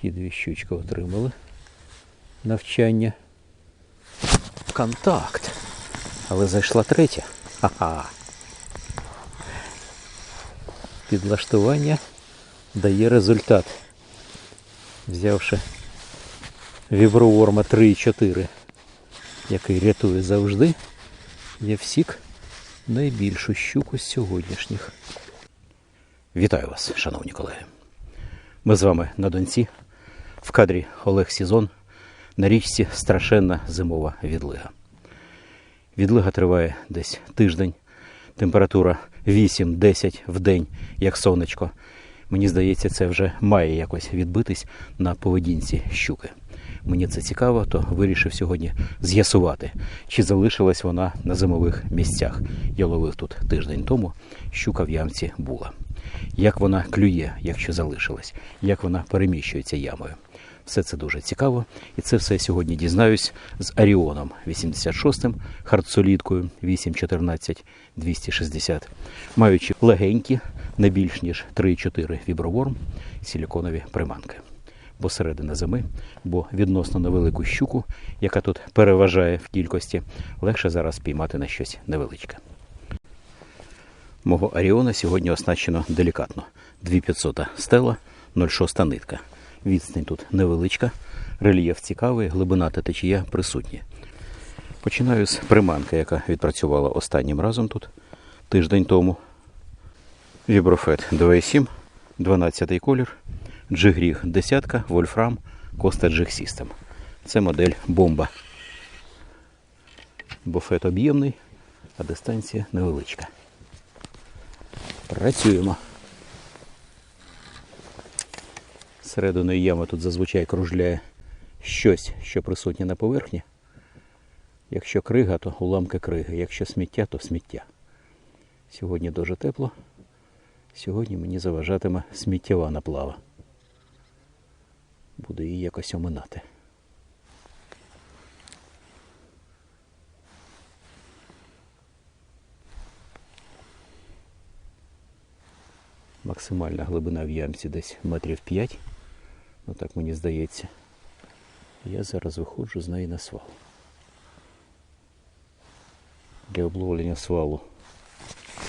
Ті дві щучки отримали навчання. Контакт. Але зайшла третя. Ха-ха. Підлаштування дає результат. Взявши віброворма 3,4, який рятує завжди, я всік найбільшу щуку з сьогоднішніх. Вітаю вас, шановні колеги. Ми з вами на Донці, в кадрі Олег Сізон, на річці страшенна зимова відлига. Відлига триває десь тиждень, температура 8-10 в день, як сонечко. Мені здається, це вже має якось відбитись на поведінці щуки. Мені це цікаво, то вирішив сьогодні з'ясувати, чи залишилась вона на зимових місцях. Я ловив тут тиждень тому, щука в ямці була. Як вона клює, якщо залишилась, як вона переміщується ямою. Все це дуже цікаво, і це все сьогодні дізнаюсь з Аріоном 86-м, хардсолідкою 814 260, маючи легенькі, не більш ніж 3-4 віброворм, силіконові приманки. Бо середина зими, бо відносно невелику щуку, яка тут переважає в кількості, легше зараз піймати на щось невеличке. Мого Аріона сьогодні оснащено делікатно. 2500 стела, 0,6 нитка. Відстань тут невеличка, рельєф цікавий, глибина та течія присутні. Починаю з приманки, яка відпрацювала останнім разом тут тиждень тому. Віброфет 2,7, 12 колір, джигріг 10, вольфрам, Коста Джиг System. Це модель бомба. Буфет об'ємний, а дистанція невеличка. Працюємо. Серединою ями тут зазвичай кружляє щось, що присутнє на поверхні. Якщо крига, то уламки криги. Якщо сміття, то сміття. Сьогодні дуже тепло. Сьогодні мені заважатиме сміттєва наплава. Буду її якось оминати. Максимальна глибина в ямці десь метрів 5. Ну так мені здається. Я зараз виходжу з неї на свал. Для обловлення свалу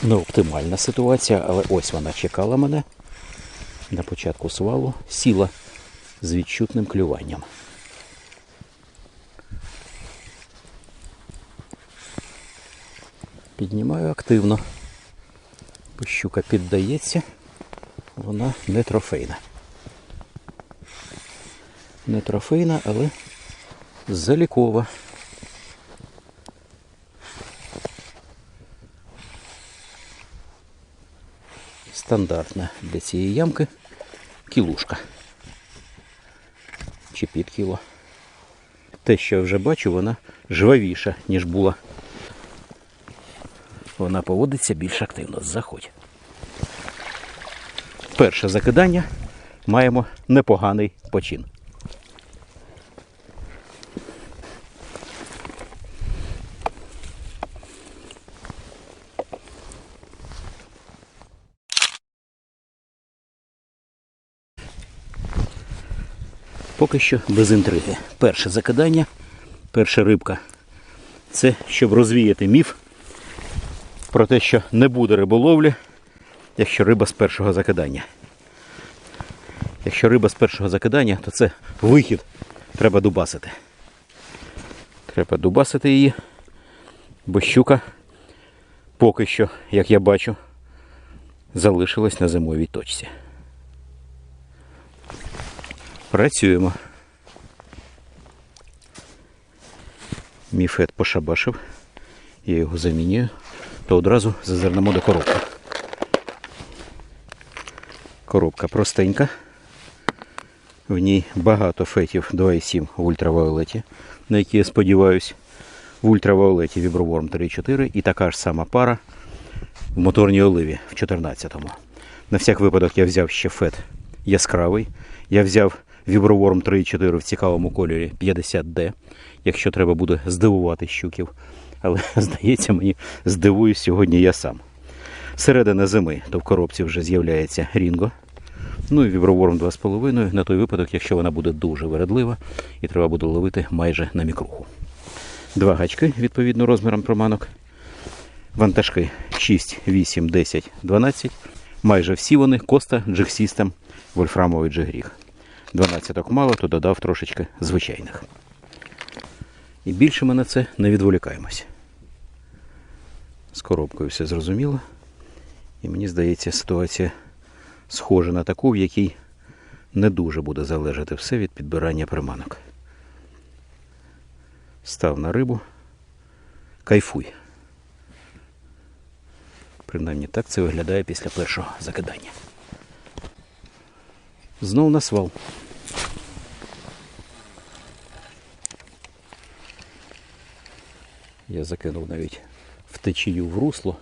не оптимальна ситуація, але ось вона чекала мене на початку свалу, сіла з відчутним клюванням. Піднімаю активно. Щука піддається, вона не трофейна. Не трофейна, але залікова. Стандартна для цієї ямки кілушка. Чи під кіло. Те, що я вже бачу, вона жвавіша, ніж була. Вона поводиться більш активно. Заходь. Перше закидання маємо непоганий почин. Поки що без інтриги. Перше закидання, перша рибка. Це щоб розвіяти міф про те, що не буде риболовлі, якщо риба з першого закидання. Якщо риба з першого закидання, то це вихід. Треба дубасити. Треба дубасити її, бо щука поки що, як я бачу, залишилась на зимовій точці. Працюємо. Міфет пошабашив. Я його замінюю, то одразу зазирнемо до коробки. Коробка простенька. В ній багато фетів 2,7 в ультравіолеті, на які я сподіваюся. В ультравіолеті віброворм 3,4 і така ж сама пара в моторній оливі в 14-му. На всяк випадок я взяв ще фет яскравий. Я взяв віброворм 3,4 в цікавому кольорі 50D, якщо треба буде здивувати щуків. Але здається, мені здивую сьогодні я сам. Середина зими, то в коробці вже з'являється Рінго Ну і віброворм 2,5 на той випадок, якщо вона буде дуже вередлива і треба буде ловити майже на мікруху. Два гачки, відповідно, розміром проманок. Вантажки 6, 8, 10, 12. Майже всі вони Коста Jig System вольфрамовий джигріг. 12 мало, то додав трошечки звичайних. І більше ми на це не відволікаємось. З коробкою все зрозуміло. І мені здається, ситуація схожа на таку, в якій не дуже буде залежати все від підбирання приманок. Став на рибу, кайфуй. Принаймні так це виглядає після першого закидання. Знов на свал. Я закинув навіть в течію в русло.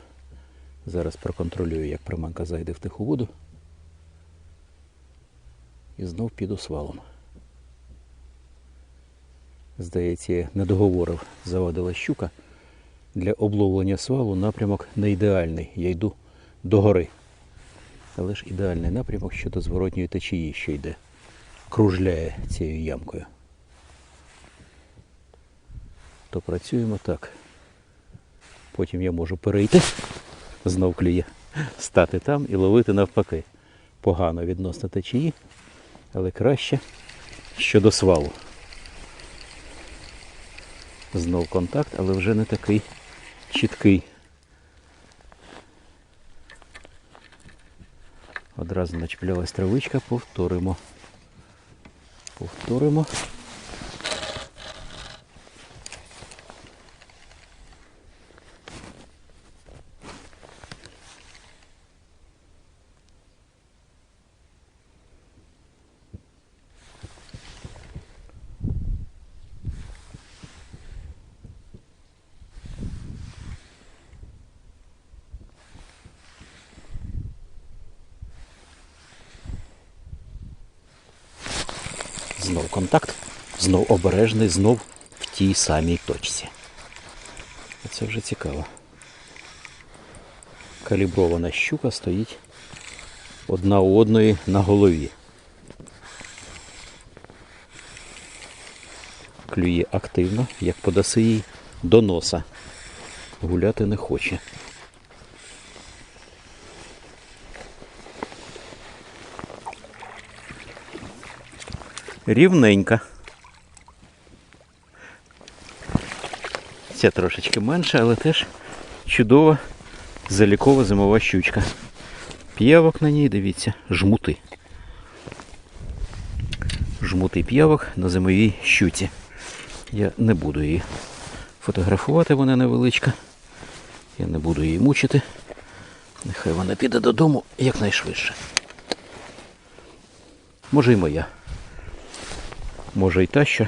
Зараз проконтролюю, як приманка зайде в тиху воду. І знов піду свалом. Здається, я не договорив, завадила щука. Для обловлення свалу напрямок не ідеальний. Я йду до гори. Але ж ідеальний напрямок щодо зворотньої течії, що йде, кружляє цією ямкою. То працюємо так. Потім я можу перейти, знов клює, стати там і ловити навпаки. Погано відносно течії, але краще щодо свалу. Знов контакт, але вже не такий чіткий. Одразу начеплялась травичка, повторимо. Повторимо. Знов контакт, знов обережний, знов в тій самій точці. Це вже цікаво. Калібрована щука стоїть одна у одної на голові. Клює активно, як подаси їй до носа. Гуляти не хоче. Рівненька. Ця трошечки менша, але теж чудова залікова зимова щучка. П'явок на ній, дивіться, жмути. Жмутий п'явок на зимовій щуці. Я не буду її фотографувати, вона невеличка. Я не буду її мучити. Нехай вона піде додому якнайшвидше. Може і моя. Може і та, що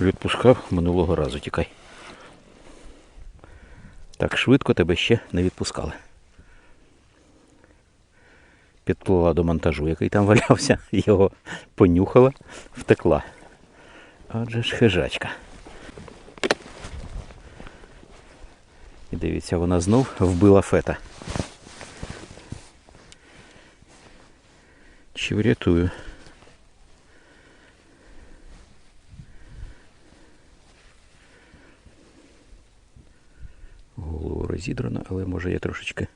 відпускав минулого разу тікай. Так швидко тебе ще не відпускали. Підплила до монтажу, який там валявся, його понюхала, втекла. Адже ж хижачка. І дивіться, вона знов вбила фета. Чи врятую? Розідрано, але може я трошечки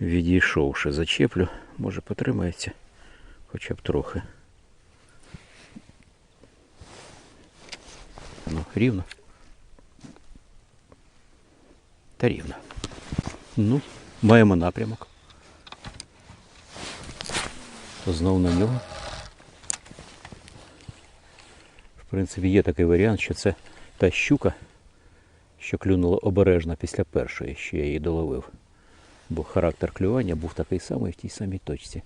відійшовши зачеплю, може потримається хоча б трохи. Ну, рівно. Та рівно. Ну, маємо напрямок. То знов на нього. В принципі, є такий варіант, що це та щука, що клюнула обережно після першої, що я її доловив. Бо характер клювання був такий самий в тій самій точці.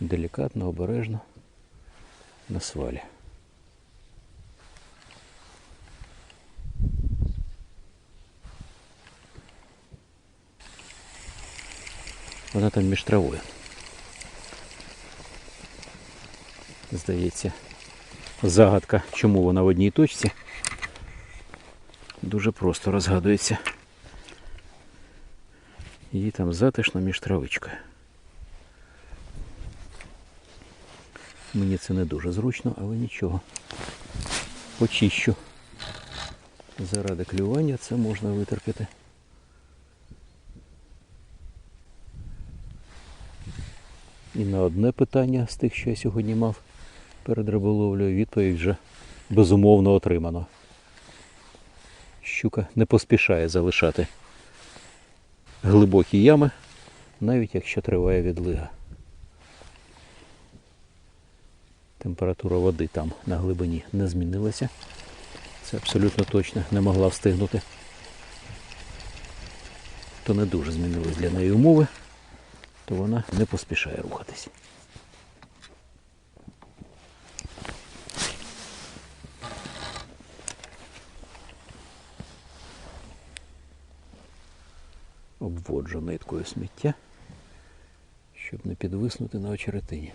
Делікатно, обережно на свалі. Вона там між травою. Здається, загадка, чому вона в одній точці, дуже просто розгадується. Їй там затишно між травичкою. Мені це не дуже зручно, але нічого. Почищу. Заради клювання це можна витерпіти. І на одне питання з тих, що я сьогодні мав перед риболовлею, відповідь вже безумовно отримано. Щука не поспішає залишати глибокі ями, навіть якщо триває відлига. Температура води там на глибині не змінилася. Це абсолютно точно не могла встигнути. То не дуже змінились для неї умови, то вона не поспішає рухатись. Обводжу ниткою сміття, щоб не підвиснути на очеретині.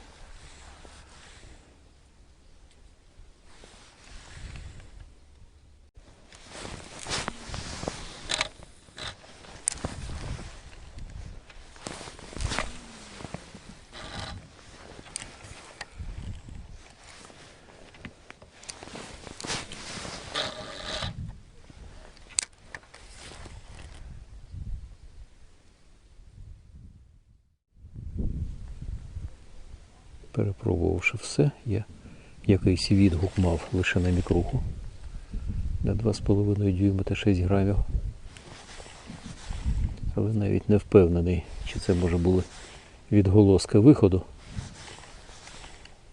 Перепробувавши все, я якийсь відгук мав лише на мікруху на 2,5 дюйма та 6 грамів. Але навіть не впевнений, чи це може були відголоски виходу,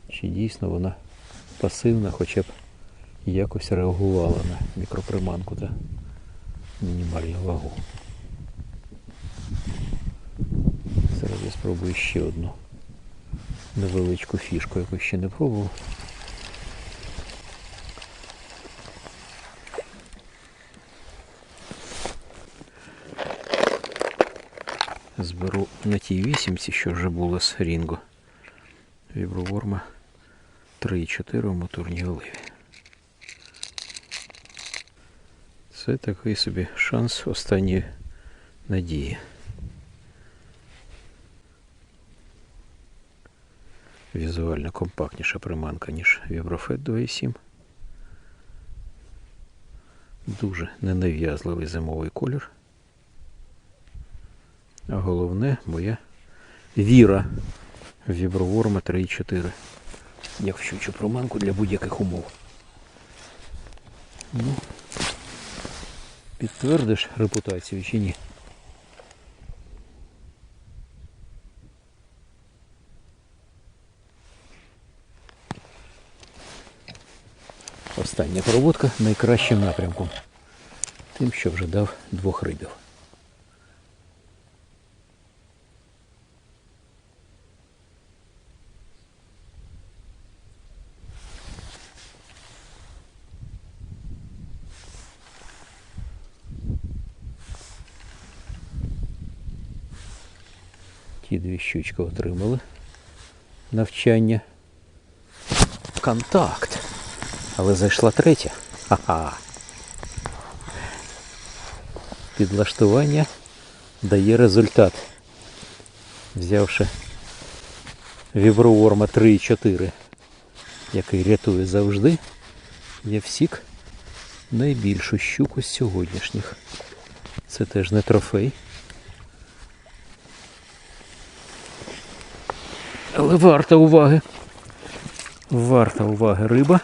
чи дійсно вона пасивна, хоча б якось реагувала на мікроприманку та мінімальну вагу. Зараз я спробую ще одну невеличку фішку, яку ще не пробував. Зберу на тій вісімці, що вже було з Рінго. Віброворма 3,4 у моторній оливі. Це такий собі шанс останньої надії. Візуально компактніша приманка, ніж Vibroфет 2.7. Дуже ненав'язливий зимовий колір. А головне моя віра в Віброворма 3.4. Як в щучу приманку для будь-яких умов. Ну, підтвердиш репутацію чи ні? Остання проводка найкращим напрямком. Тим, що вже дав двох рибів. Ті дві щучки отримали навчання. Контакт. Але зайшла третя. Ха-ха. Підлаштування дає результат. Взявши віброворма 3,4, який рятує завжди, я всік найбільшу щуку з сьогоднішніх. Це теж не трофей. Але варта уваги. Варта уваги риба.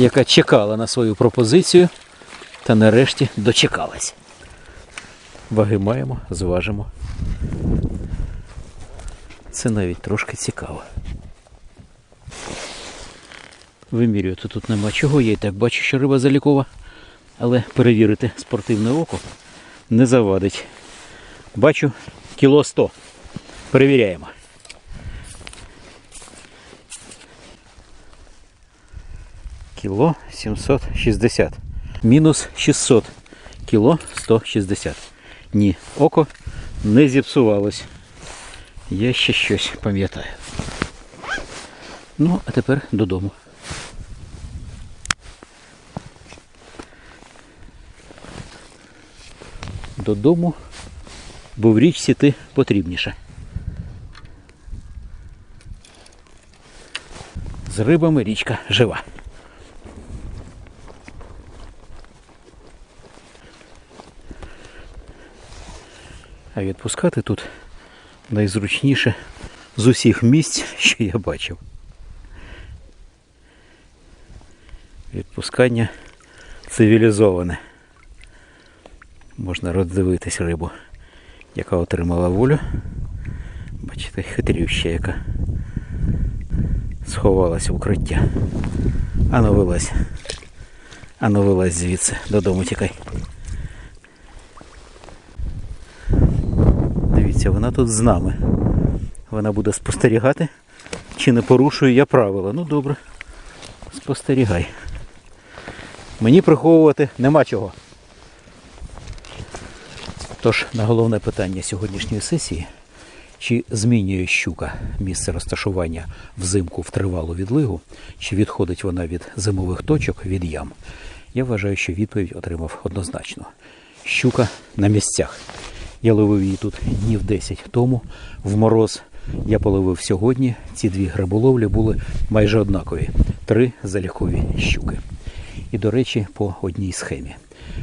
Яка чекала на свою пропозицію та нарешті дочекалась. Ваги маємо, зважимо. Це навіть трошки цікаво. Вимірювати тут нема чого, я і так бачу, що риба залікова, але перевірити спортивне око не завадить. Бачу кіло 100. Перевіряємо. Кіло 760. Мінус 600. Кіло 160. Ні, око не зіпсувалось. Я ще щось пам'ятаю. Ну, а тепер додому. додому, бо в річці ти потрібніше. З рибами річка жива. А відпускати тут найзручніше з усіх місць, що я бачив. Відпускання цивілізоване. Можна роздивитись рибу, яка отримала волю. Бачите, хитрюща яка сховалась в укриття. Ану вилазь. Ану вилазь звідси, додому тікай. Дивіться, вона тут з нами. Вона буде спостерігати, чи не порушую я правила. Ну добре, спостерігай. Мені приховувати нема чого. Тож на головне питання сьогоднішньої сесії, чи змінює щука місце розташування взимку в тривалу відлигу, чи відходить вона від зимових точок від ям, я вважаю, що відповідь отримав однозначно. Щука на місцях. Я ловив її тут днів 10 тому в мороз. Я половив сьогодні. Ці дві риболовлі були майже однакові. Три залікові щуки. І, до речі, по одній схемі.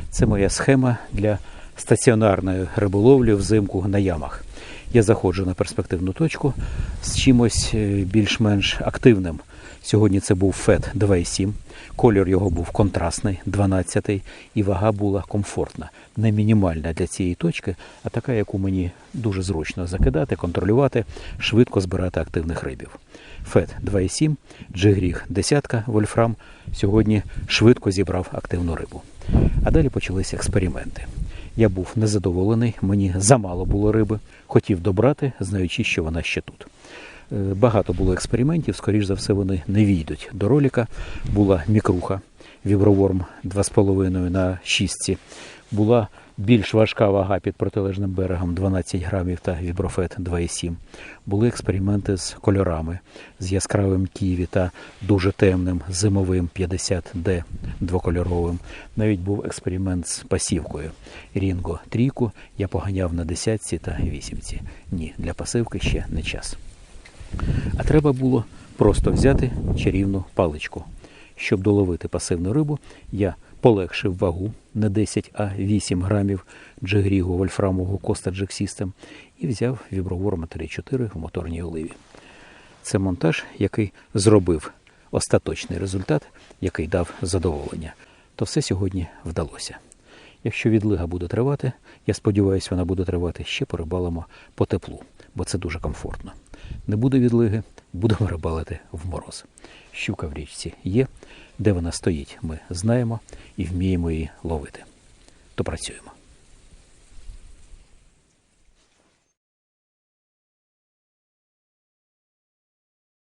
Це моя схема для стаціонарної риболовлі взимку на ямах. Я заходжу на перспективну точку з чимось е, більш-менш активним. Сьогодні це був FED 2,7. Колір його був контрастний, 12 і вага була комфортна, не мінімальна для цієї точки, а така, яку мені дуже зручно закидати, контролювати, швидко збирати активних рибів. FED 2,7, джигріг десятка вольфрам сьогодні швидко зібрав активну рибу. А далі почалися експерименти. Я був незадоволений, мені замало було риби, хотів добрати, знаючи, що вона ще тут. Е, Багато було експериментів, скоріш за все, вони не війдуть до ролика. Була мікруха, віброворм 2,5 на 6. Була більш важка вага під протилежним берегом 12 грамів та віброфет 2,7. Були експерименти з кольорами, з яскравим ківі та дуже темним зимовим 50D двокольоровим. Навіть був експеримент з пасівкою. Рінго трійку я поганяв на десятці та вісімці. Ні, для пасивки ще не час. А треба було просто взяти чарівну паличку. Щоб доловити пасивну рибу, я полегшив вагу не 10, а 8 грамів джигрігу вольфрамового Jack System і взяв віброворма 3.4 в моторній оливі. Це монтаж, який зробив остаточний результат, який дав задоволення. То все сьогодні вдалося. Якщо відлига буде тривати, я сподіваюся, вона буде тривати ще порибалимо по теплу, бо це дуже комфортно. Не буде відлиги, будемо рибалити в мороз. Щука в річці є, де вона стоїть, ми знаємо і вміємо її ловити. То працюємо.